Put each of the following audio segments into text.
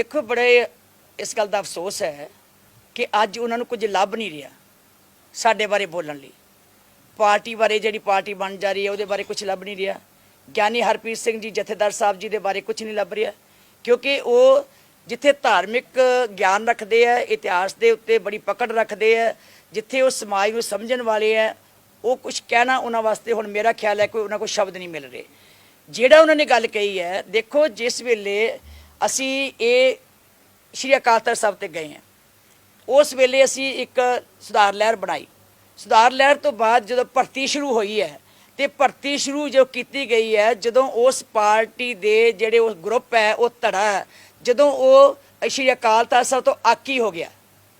ਦੇਖੋ, ਬੜੇ ਇਸ ਗੱਲ ਦਾ ਅਫਸੋਸ ਹੈ ਕਿ ਅੱਜ ਉਹਨਾਂ ਨੂੰ ਕੁਝ ਲੱਭ ਨਹੀਂ ਰਿਹਾ ਸਾਡੇ ਬਾਰੇ ਬੋਲਣ ਲਈ। ਪਾਰਟੀ ਬਾਰੇ ਜਿਹੜੀ ਪਾਰਟੀ ਬਣ ਜਾ ਰਹੀ ਹੈ, ਉਹਦੇ ਬਾਰੇ ਕੁਝ ਲੱਭ ਨਹੀਂ ਰਿਹਾ। ਗਿਆਨੀ ਹਰਪ੍ਰੀਤ ਸਿੰਘ ਜੀ, ਜਥੇਦਾਰ ਸਾਹਿਬ ਜੀ ਦੇ ਬਾਰੇ ਕੁਝ ਨਹੀਂ ਲੱਭ ਰਿਹਾ, ਕਿਉਂਕਿ ਉਹ ਜਿੱਥੇ ਧਾਰਮਿਕ ਗਿਆਨ ਰੱਖਦੇ ਆ, ਇਤਿਹਾਸ ਦੇ ਉੱਤੇ ਬੜੀ ਪਕੜ ਰੱਖਦੇ ਆ, ਜਿੱਥੇ ਉਹ ਸਮਾਜ ਨੂੰ ਸਮਝਣ ਵਾਲੇ ਆ, ਉਹ ਕੁਝ ਕਹਿਣਾ ਉਹਨਾਂ ਵਾਸਤੇ ਹੁਣ ਮੇਰਾ ਖਿਆਲ ਹੈ ਕੋਈ ਉਹਨਾਂ ਕੋਲ ਸ਼ਬਦ ਨਹੀਂ ਮਿਲ ਰਹੇ। ਜਿਹੜਾ ਉਹਨਾਂ ਨੇ ਗੱਲ ਕਹੀ ਹੈ, ਦੇਖੋ, ਜਿਸ ਵੇਲੇ ਅਸੀਂ ਇਹ ਸ਼੍ਰੀ ਅਕਾਲ ਤਖਤ ਸਾਹਿਬ ਤੇ ਗਏ ਹਾਂ। ਉਸ ਵੇਲੇ ਅਸੀਂ ਇੱਕ ਸੁਧਾਰ ਲਹਿਰ ਬਣਾਈ। ਸੁਧਾਰ ਲਹਿਰ ਤੋਂ ਬਾਅਦ ਜਦੋਂ ਭਰਤੀ ਸ਼ੁਰੂ ਹੋਈ ਹੈ ਤੇ ਭਰਤੀ ਸ਼ੁਰੂ ਜੋ ਕੀਤੀ ਗਈ ਹੈ ਜਦੋਂ ਉਸ ਪਾਰਟੀ ਦੇ ਜਿਹੜੇ ਉਹ ਗਰੁੱਪ ਹੈ ਉਹ ਧੜਾ ਹੈ, ਜਦੋਂ ਉਹ ਸ਼੍ਰੀ ਅਕਾਲ ਤਖਤ ਸਾਹਿਬ ਤੋਂ ਆਕੀ ਹੋ ਗਿਆ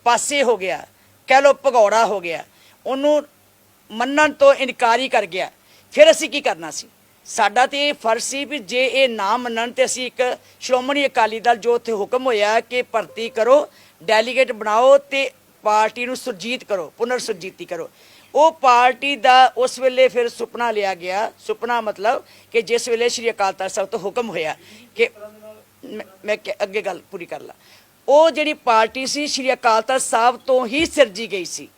ਪਾਸੇ ਹੋ ਗਿਆ ਕਹਿ ਲੋ ਭਗੌੜਾ ਹੋ ਗਿਆ ਉਹਨੂੰ ਮੰਨਣ ਤੋਂ ਇਨਕਾਰੀ ਕਰ ਗਿਆ ਫਿਰ ਅਸੀਂ ਕੀ ਕਰਨਾ ਸੀ? ਸਾਡਾ ਤੇ ਇਹ ਫਰਜ਼ ਸੀ ਵੀ ਜੇ ਇਹ ਨਾ ਮੰਨਣ ਤੇ ਅਸੀਂ ਇੱਕ ਸ਼੍ਰੋਮਣੀ ਅਕਾਲੀ ਦਲ ਜੋ ਉੱਥੇ ਹੁਕਮ ਹੋਇਆ ਕਿ ਭਰਤੀ ਕਰੋ ਡੈਲੀਗੇਟ ਬਣਾਓ ਤੇ ਪਾਰਟੀ ਨੂੰ ਸੁਰਜੀਤ ਕਰੋ, ਪੁਨਰ ਸੁਰਜੀਤੀ ਕਰੋ। ਉਹ ਪਾਰਟੀ ਦਾ ਉਸ ਵੇਲੇ ਫਿਰ ਸੁਪਨਾ ਲਿਆ ਗਿਆ। ਸੁਪਨਾ ਮਤਲਬ ਕਿ ਜਿਸ ਵੇਲੇ ਸ਼੍ਰੀ ਅਕਾਲ ਤਖਤ ਸਾਹਿਬ ਤੋਂ ਹੁਕਮ ਹੋਇਆ ਕਿ ਮੈਂ- ਮੈਂ ਕਿ- ਅੱਗੇ ਗੱਲ ਪੂਰੀ ਕਰ ਲਾਂ। ਉਹ ਜਿਹੜੀ ਪਾਰਟੀ ਸੀ, ਸ਼੍ਰੀ ਅਕਾਲ ਤਖਤ ਸਾਹਿਬ ਤੋਂ ਹੀ ਸਿਰਜੀ ਗਈ ਸੀ।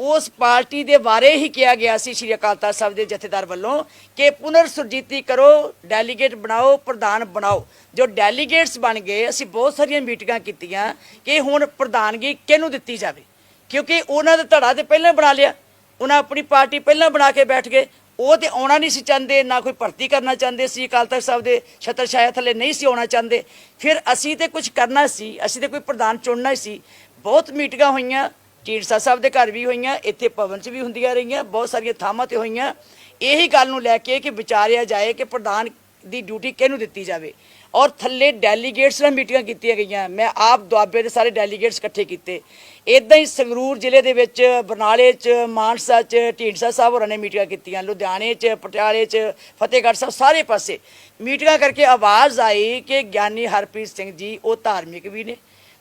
ਉਸ ਪਾਰਟੀ ਦੇ ਬਾਰੇ ਹੀ ਕਿਹਾ ਗਿਆ ਸੀ ਸ਼੍ਰੀ ਅਕਾਲ ਤਖਤ ਸਾਹਿਬ ਦੇ ਜਥੇਦਾਰ ਵੱਲੋਂ ਕਿ ਪੁਨਰ ਸੁਰਜੀਤੀ ਕਰੋ ਡੈਲੀਗੇਟ ਬਣਾਓ, ਪ੍ਰਧਾਨ ਬਣਾਓ। ਜੋ ਡੈਲੀਗੇਟਸ ਬਣ ਗਏ, ਅਸੀਂ ਬਹੁਤ ਸਾਰੀਆਂ ਮੀਟਿੰਗਾਂ ਕੀਤੀਆਂ ਕਿ ਹੁਣ ਪ੍ਰਧਾਨਗੀ ਕਿਹਨੂੰ ਦਿੱਤੀ ਜਾਵੇ? ਕਿਉਂਕਿ ਉਹਨਾਂ ਦਾ ਧੜਾ ਤੇ ਪਹਿਲਾਂ ਬਣਾ ਲਿਆ। ਉਹਨਾਂ ਆਪਣੀ ਪਾਰਟੀ ਪਹਿਲਾਂ ਬਣਾ ਕੇ ਬੈਠ ਗਏ। ਉਹ ਤੇ ਆਉਣਾ ਨਹੀਂ ਸੀ ਚਾਹੁੰਦੇ, ਨਾ ਕੋਈ ਭਰਤੀ ਕਰਨਾ ਚਾਹੁੰਦੇ ਸੀ। ਅਕਾਲ ਤਖਤ ਸਾਹਿਬ ਦੇ ਛਤਰ ਛਾਇਆ ਥੱਲੇ ਨਹੀਂ ਸੀ ਆਉਣਾ ਚਾਹੁੰਦੇ। ਫਿਰ ਅਸੀਂ ਤੇ ਕੁਝ ਕਰਨਾ ਸੀ, ਅਸੀਂ ਤੇ ਕੋਈ ਪ੍ਰਧਾਨ ਚੁਣਨਾ ਹੀ ਸੀ। ਬਹੁਤ ਮੀਟਿੰਗਾਂ ਹੋਈਆਂ। ਢੀਂਡਸਾ ਸਾਹਿਬ ਦੇ ਘਰ ਵੀ ਹੋਈਆਂ, ਇੱਥੇ ਭਵਨ 'ਚ ਵੀ ਹੁੰਦੀਆਂ ਰਹੀਆਂ, ਬਹੁਤ ਸਾਰੀਆਂ ਥਾਵਾਂ ਤੇ ਹੋਈਆਂ। ਇਹੀ ਗੱਲ ਨੂੰ ਲੈ ਕੇ ਕਿ ਵਿਚਾਰਿਆ ਜਾਏ ਕਿ ਪ੍ਰਧਾਨ ਦੀ ਡਿਊਟੀ ਕਿਹਨੂੰ ਦਿੱਤੀ ਜਾਵੇ। ਔਰ ਥੱਲੇ ਡੈਲੀਗੇਟਸ ਨਾਲ ਮੀਟਿੰਗਾਂ ਕੀਤੀਆਂ ਗਈਆਂ। ਮੈਂ ਆਪ ਦੁਆਬੇ ਦੇ ਸਾਰੇ ਡੈਲੀਗੇਟਸ ਇਕੱਠੇ ਕੀਤੇ। ਇਦਾਂ ਹੀ ਸੰਗਰੂਰ ਜ਼ਿਲ੍ਹੇ ਦੇ ਵਿੱਚ, ਬਰਨਾਲੇ 'ਚ, ਮਾਨਸਾ 'ਚ, ਢੀਂਡਸਾ ਸਾਹਿਬ ਹੋਰਾਂ ਨੇ ਮੀਟਿੰਗਾਂ ਕੀਤੀਆਂ। ਲੁਧਿਆਣੇ 'ਚ, ਪਟਿਆਲੇ 'ਚ, ਫਤਿਹਗੜ੍ਹ ਸਾਹਿਬ ਸਾਰੇ ਪਾਸੇ। ਮੀਟਿੰਗਾਂ ਕਰਕੇ ਆਵਾਜ਼ ਆਈ ਕਿ ਗਿਆਨੀ ਹਰਪ੍ਰੀਤ ਸਿੰਘ ਜੀ, ਉਹ ਧਾਰਮਿਕ ਵੀ ਨੇ।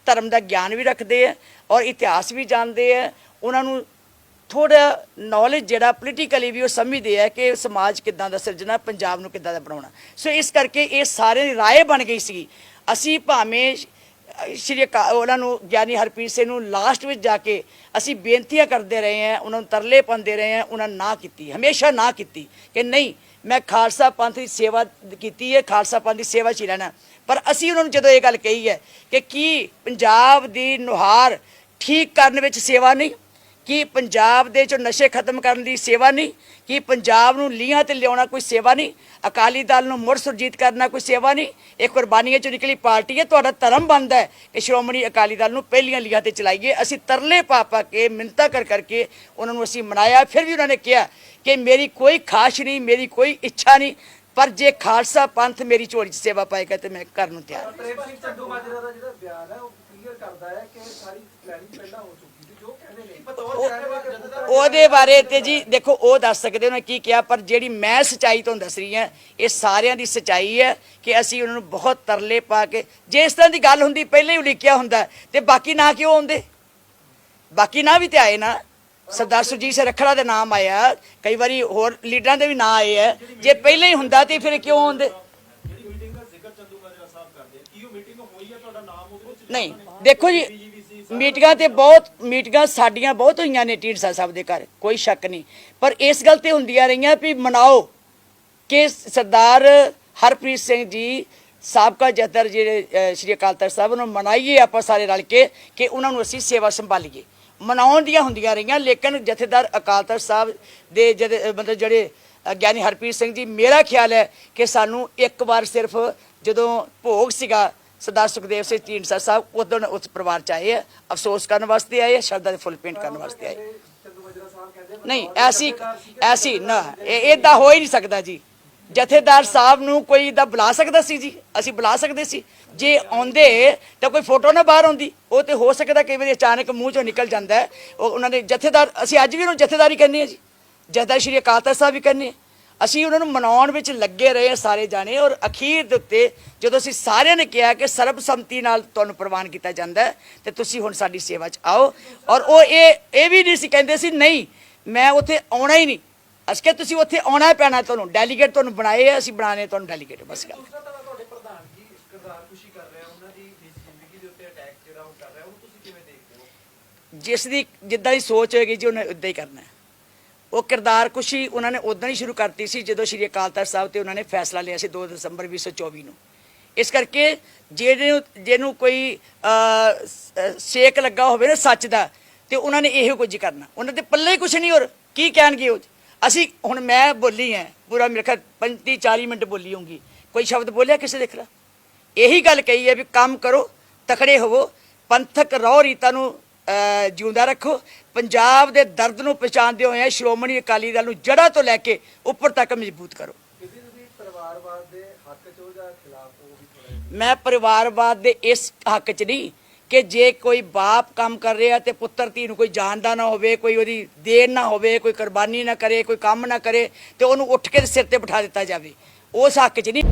ਧਰਮ ਦਾ ਗਿਆਨ ਵੀ ਰੱਖਦੇ ਆ ਔਰ ਇਤਿਹਾਸ ਵੀ ਜਾਣਦੇ ਆ। ਉਹਨਾਂ ਨੂੰ ਥੋੜਾ ਨੌਲੇਜ ਜਿਹੜਾ ਪੋਲੀਟੀਕਲੀ ਵੀ ਉਹ ਸਮਝਦੇ ਆ ਕਿ ਸਮਾਜ ਕਿੱਦਾਂ ਦਾ ਸਿਰਜਣਾ, ਪੰਜਾਬ ਨੂੰ ਕਿੱਦਾਂ ਦਾ ਬਣਾਉਣਾ। ਸੋ ਇਸ ਕਰਕੇ ਇਹ ਸਾਰਿਆਂ ਦੀ ਰਾਏ ਬਣ ਗਈ ਸੀ। ਅਸੀਂ ਭਾਵੇਂ ਸ਼੍ਰੀ ਅਕਾ- ਉਹਨਾਂ ਨੂੰ ਗਿਆਨੀ ਹਰਪ੍ਰੀਤ ਸਿੰਘ ਨੂੰ ਲਾਸਟ ਵਿੱਚ ਜਾ ਕੇ ਅਸੀਂ ਬੇਨਤੀਆਂ ਕਰਦੇ ਰਹੇ ਹਾਂ, ਉਹਨਾਂ ਨੂੰ ਤਰਲੇ ਪਾਉਂਦੇ ਰਹੇ ਹਾਂ, ਉਹਨਾਂ ਨੇ ਨਾ ਕੀਤੀ, ਹਮੇਸ਼ਾ ਨਾ ਕੀਤੀ ਕਿ ਨਹੀਂ, ਮੈਂ ਖਾਲਸਾ ਪੰਥ ਦੀ ਸੇਵਾ ਕੀਤੀ ਹੈ, ਖਾਲਸਾ ਪੰਥ ਦੀ ਸੇਵਾ 'ਚ ਹੀ ਰਹਿਣਾ। ਪਰ ਅਸੀਂ ਉਹਨਾਂ ਨੂੰ ਜਦੋਂ ਇਹ ਗੱਲ ਕਹੀ ਹੈ ਕਿ ਕੀ ਪੰਜਾਬ ਦੀ ਨੁਹਾਰ ਠੀਕ ਕਰਨ ਵਿੱਚ ਸੇਵਾ ਨਹੀਂ, ਕੀ ਪੰਜਾਬ ਦੇ ਚੋਂ ਨਸ਼ੇ ਖਤਮ ਕਰਨ ਦੀ ਸੇਵਾ ਨਹੀਂ, ਕੀ ਪੰਜਾਬ ਨੂੰ ਲੀਹਾਂ ਤੇ ਲਿਆਉਣਾ ਕੋਈ ਸੇਵਾ ਨਹੀਂ, ਅਕਾਲੀ ਦਲ ਨੂੰ ਮੁੜ ਸੁਰਜੀਤ ਕਰਨਾ ਕੋਈ ਸੇਵਾ ਨਹੀਂ, ਇਹ ਕੁਰਬਾਨੀਆਂ ਚੋਂ ਨਿਕਲੀ ਪਾਰਟੀ ਹੈ, ਤੁਹਾਡਾ ਧਰਮ ਬਣਦਾ ਹੈ ਕਿ ਸ਼੍ਰੋਮਣੀ ਅਕਾਲੀ ਦਲ ਨੂੰ ਪਹਿਲੀਆਂ ਲੀਹਾਂ ਤੇ ਚਲਾਈਏ, ਅਸੀਂ ਤਰਲੇ ਪਾ ਪਾ ਕੇ ਮਿੰਤਾ ਕਰ ਕਰਕੇ ਉਹਨਾਂ ਨੂੰ ਅਸੀਂ ਮਨਾਇਆ, ਫਿਰ ਵੀ ਉਹਨਾਂ ਨੇ ਕਿਹਾ ਕਿ ਮੇਰੀ ਕੋਈ ਖਾਸ਼ ਨਹੀਂ, ਮੇਰੀ ਕੋਈ ਇੱਛਾ ਨਹੀਂ ਪਰ ਜੇ ਖਾਲਸਾ ਪੰਥ ਮੇਰੀ ਝੋਲੀ 'ਚ ਸੇਵਾ ਪਾਏਗਾ ਤੇ ਮੈਂ ਕਰਨ ਨੂੰ ਤਿਆਰ ਹਾਂ। ਪ੍ਰੇਮ ਸਿੰਘ ਚੰਦੂ ਮਾਜਰਾ ਦਾ ਜਿਹੜਾ ਬਿਆਨ ਹੈ ਉਹ ਕਲੀਅਰ ਕਰਦਾ ਹੈ ਕਿ ਸਾਰੀ ਪਲੈਨਿੰਗ ਪਹਿਲਾਂ ਹੋ ਚੁੱਕੀ ਸੀ ਜੋ ਕਹਿੰਦੇ ਨੇ। ਬਤੌਰ ਚਾਹੇ ਉਹਦੇ ਬਾਰੇ ਤੇ ਜੀ ਦੇਖੋ ਉਹ ਦੱਸ ਸਕਦੇ ਉਹਨੇ ਕੀ ਕਿਹਾ ਪਰ ਜਿਹੜੀ ਮੈਂ ਸਚਾਈ ਤੁਹਾਨੂੰ ਦੱਸ ਰਹੀ ਹਾਂ ਇਹ ਸਾਰਿਆਂ ਦੀ ਸਚਾਈ ਹੈ ਕਿ ਅਸੀਂ ਉਹਨਾਂ ਨੂੰ ਬਹੁਤ ਤਰਲੇ ਪਾ ਕੇ ਜੇ ਇਸ ਤਰ੍ਹਾਂ ਦੀ ਗੱਲ ਹੁੰਦੀ ਪਹਿਲਾਂ ਹੀ ਉਲੀਕਿਆ ਹੁੰਦਾ ਤੇ ਬਾਕੀ ਨਾ ਕਿਉਂ ਆਉਂਦੇ? ਬਾਕੀ ਨਾ ਵੀ ਤੇ ਆਏ ਨਾ। ਸਰਦਾਰ ਸੁਰਜੀਤ ਸਿੰਘ ਰੱਖੜਾ ਦੇ ਨਾਮ ਆਇਆ। ਕਈ ਵਾਰੀ ਹੋਰ ਲੀਡਰਾਂ ਦੇ ਵੀ ਨਾਂ ਆਏ ਹੈ ਜੇ ਪਹਿਲਾਂ ਹੀ ਹੁੰਦਾ ਤੇ ਫਿਰ ਕਿਉਂ ਆਉਂਦੇ ਜਿਹੜੀ ਮੀਟਿੰਗ ਦਾ ਜ਼ਿਕਰ ਚੰਦੂ ਮਾਜਰਾ ਸਾਹਿਬ ਕਰਦੇ ਆ ਕੀ ਉਹ ਮੀਟਿੰਗ ਹੋਈ ਹੈ ਤੁਹਾਡਾ ਨਾਮ ਉਹਦੇ ਵਿੱਚ ਨਹੀਂ ਦੇਖੋ ਜੀ ਮੀਟਿੰਗਾਂ ਤੇ ਬਹੁਤ ਮੀਟਿੰਗਾਂ ਸਾਡੀਆਂ ਬਹੁਤ ਹੋਈਆਂ ਨੇ ਢੀਂਡਸਾ ਸਾਹਿਬ ਦੇ ਘਰ ਕੋਈ ਸ਼ੱਕ ਨਹੀਂ। ਪਰ ਇਸ ਗੱਲ ਤੇ ਹੁੰਦੀਆਂ ਰਹੀਆਂ ਵੀ ਮਨਾਓ ਕਿ ਸਰਦਾਰ ਹਰਪ੍ਰੀਤ ਸਿੰਘ ਜੀ ਸਾਬਕਾ ਜਥੇਦਾਰ ਜਿਹੜੇ ਸ਼੍ਰੀ ਅਕਾਲ ਤਖਤ ਸਾਹਿਬ ਨੂੰ ਮਨਾਈਏ ਆਪਾਂ ਸਾਰੇ ਰਲ ਕੇ ਕਿ ਉਹਨਾਂ ਨੂੰ ਅਸੀਂ ਸੇਵਾ ਸੰਭਾਲੀਏ। ਮਨਾਉਣ ਦੀਆਂ ਹੁੰਦੀਆਂ ਰਹੀਆਂ, ਲੇਕਿਨ ਜਥੇਦਾਰ ਅਕਾਲ ਤਖਤ ਸਾਹਿਬ ਦੇ ਜਦ ਮਤਲਬ ਜਿਹੜੇ ਗਿਆਨੀ ਹਰਪ੍ਰੀਤ ਸਿੰਘ ਜੀ, ਮੇਰਾ ਖਿਆਲ ਹੈ ਕਿ ਸਾਨੂੰ ਇੱਕ ਵਾਰ ਸਿਰਫ ਜਦੋਂ ਭੋਗ ਸੀਗਾ ਸਰਦਾਰ ਸੁਖਦੇਵ ਸਿੰਘ ਢੀਂਡਸਾ ਸਾਹਿਬ, ਉਦੋਂ ਉਸ ਪਰਿਵਾਰ ਚ ਆਏ ਆ, ਅਫਸੋਸ ਕਰਨ ਵਾਸਤੇ ਆਏ ਆ, ਸ਼ਰਧਾ ਦੇ ਫੁੱਲ ਪੇਂਟ ਕਰਨ ਵਾਸਤੇ ਆਏ। ਨਹੀਂ, ਐਸੀ ਐਸੀ, ਨਾ, ਇਹ ਇਦਾਂ ਹੋ ਹੀ ਨਹੀਂ ਸਕਦਾ ਜੀ। ਜਥੇਦਾਰ ਸਾਹਿਬ ਨੂੰ ਕੋਈ ਇਦਾਂ ਬੁਲਾ ਸਕਦਾ ਸੀ ਜੀ? ਅਸੀਂ ਬੁਲਾ ਸਕਦੇ ਸੀ। ਜੇ ਆਉਂਦੇ ਤਾਂ ਕੋਈ ਫੋਟੋ ਨਾ ਬਾਹਰ ਆਉਂਦੀ। ਉਹ ਤੇ ਹੋ ਸਕਦਾ ਕਈ ਵਾਰੀ ਅਚਾਨਕ ਮੂੰਹ ਚੋਂ ਨਿਕਲ ਜਾਂਦਾ ਉਹ ਉਹਨਾਂ ਦੇ ਜਥੇਦਾਰ, ਅਸੀਂ ਅੱਜ ਵੀ ਉਹਨੂੰ ਜਥੇਦਾਰੀ ਕਹਿੰਦੇ ਆ ਜੀ। ਜਥੇਦਾਰ ਸ਼੍ਰੀ ਅਕਾਲ ਤਖਤ ਸਾਹਿਬ ਵੀ ਕਹਿੰਦੇ ਆ ਅਸੀਂ ਉਹਨਾਂ ਨੂੰ ਮਨਾਉਣ ਵਿੱਚ ਲੱਗੇ ਰਹੇ ਹਾਂ ਸਾਰੇ ਜਾਣੇ ਔਰ ਅਖੀਰ ਦੇ ਉੱਤੇ ਜਦੋਂ ਅਸੀਂ ਸਾਰਿਆਂ ਨੇ ਕਿਹਾ ਕਿ ਸਰਬਸੰਮਤੀ ਨਾਲ ਤੁਹਾਨੂੰ ਪ੍ਰਵਾਨ ਕੀਤਾ ਜਾਂਦਾ ਹੈ, ਤੇ ਤੁਸੀਂ ਹੁਣ ਸਾਡੀ ਸੇਵਾ 'ਚ ਆਓ। ਔਰ ਉਹ ਇਹ ਇਹ ਵੀ ਨਹੀਂ ਸੀ ਕਹਿੰਦੇ ਸੀ, ਨਹੀਂ, ਮੈਂ ਉੱਥੇ ਆਉਣਾ ਹੀ ਨਹੀਂ। ਅਸੀਂ ਕਿਹਾ ਤੁਸੀਂ ਉੱਥੇ ਆਉਣਾ ਪੈਣਾ ਤੁਹਾਨੂੰ ਡੈਲੀਗੇਟ ਤੁਹਾਨੂੰ ਬਣਾਏ ਆ, ਅਸੀਂ ਬਣਾਣੇ ਤੁਹਾਨੂੰ ਡੈਲੀਗੇਟ ਬਸ ਗੱਲ। ਜਿਸ ਦੀ ਜਿੱਦਾਂ ਦੀ ਸੋਚ ਹੋਏਗੀ ਜੀ ਉਹਨੇ ਉਦਾਂ ਹੀ ਕਰਨਾ ਉਹ ਕਿਰਦਾਰ ਕੁਸ਼ੀ ਉਹਨਾਂ ਨੇ ਉਦਾਂ ਹੀ ਸ਼ੁਰੂ ਕਰਤੀ ਸੀ ਜਦੋਂ ਸ਼੍ਰੀ ਅਕਾਲ ਤਖਤ ਸਾਹਿਬ ਤੇ ਉਹਨਾਂ ਨੇ ਫੈਸਲਾ ਲਿਆ ਸੀ 2 ਦਸੰਬਰ 2024 ਨੂੰ। ਇਸ ਕਰਕੇ ਜਿਹੜੇ ਜਿਹਨੂੰ ਕੋਈ ਸੇਕ ਲੱਗਾ ਹੋਵੇ ਨਾ ਸੱਚ ਦਾ ਤੇ ਉਹਨਾਂ ਨੇ ਇਹੋ ਕੁਝ ਕਰਨਾ। ਉਹਨਾਂ ਦੇ ਪੱਲੇ ਹੀ ਕੁਝ ਨਹੀਂ ਹੋਰ ਕੀ ਕਹਿਣਗੇ ਉਹ? ਅਸੀਂ ਹੁਣ ਮੈਂ ਬੋਲੀ ਐ ਪੂਰਾ ਮੇਰੇ ਖਿਆਲ 35 40 ਮਿੰਟ ਬੋਲੀ ਹੋਊਗੀ। ਕੋਈ ਸ਼ਬਦ ਬੋਲਿਆ ਕਿਸੇ ਦੇ ਖਿਲਾਫ? ਇਹੀ ਗੱਲ ਕਹੀ ਹੈ ਵੀ ਕੰਮ ਕਰੋ ਤਕੜੇ ਹੋਵੋ ਪੰਥਕ ਰੌ ਰੀਤਾਂ ਨੂੰ ਜਿਉਂਦਾ ਰੱਖੋ। ਪੰਜਾਬ ਦੇ ਦਰਦ ਨੂੰ ਪਛਾਣਦੇ ਹੋਏ ਸ਼੍ਰੋਮਣੀ ਅਕਾਲੀ ਦਲ ਨੂੰ ਜੜ੍ਹਾਂ ਤੋਂ ਲੈ ਕੇ ਉੱਪਰ ਤੱਕ ਮਜ਼ਬੂਤ ਕਰੋ। ਮੈਂ ਪਰਿਵਾਰਵਾਦ ਦੇ ਇਸ ਹੱਕ 'ਚ ਨਹੀਂ ਕਿ ਜੇ ਕੋਈ ਬਾਪ ਕੰਮ ਕਰ ਰਿਹਾ ਤੇ ਪੁੱਤਰ ਧੀ ਨੂੰ ਕੋਈ ਜਾਣਦਾ ਨਾ ਹੋਵੇ, ਕੋਈ ਉਹਦੀ ਦੇਣ ਨਾ ਹੋਵੇ, ਕੋਈ ਕੁਰਬਾਨੀ ਨਾ ਕਰੇ, ਕੋਈ ਕੰਮ ਨਾ ਕਰੇ ਤੇ ਉਹਨੂੰ ਉੱਠ ਕੇ ਸਿਰ ਤੇ ਬਿਠਾ ਦਿੱਤਾ ਜਾਵੇ। ਉਸ ਹੱਕ 'ਚ ਨਹੀਂ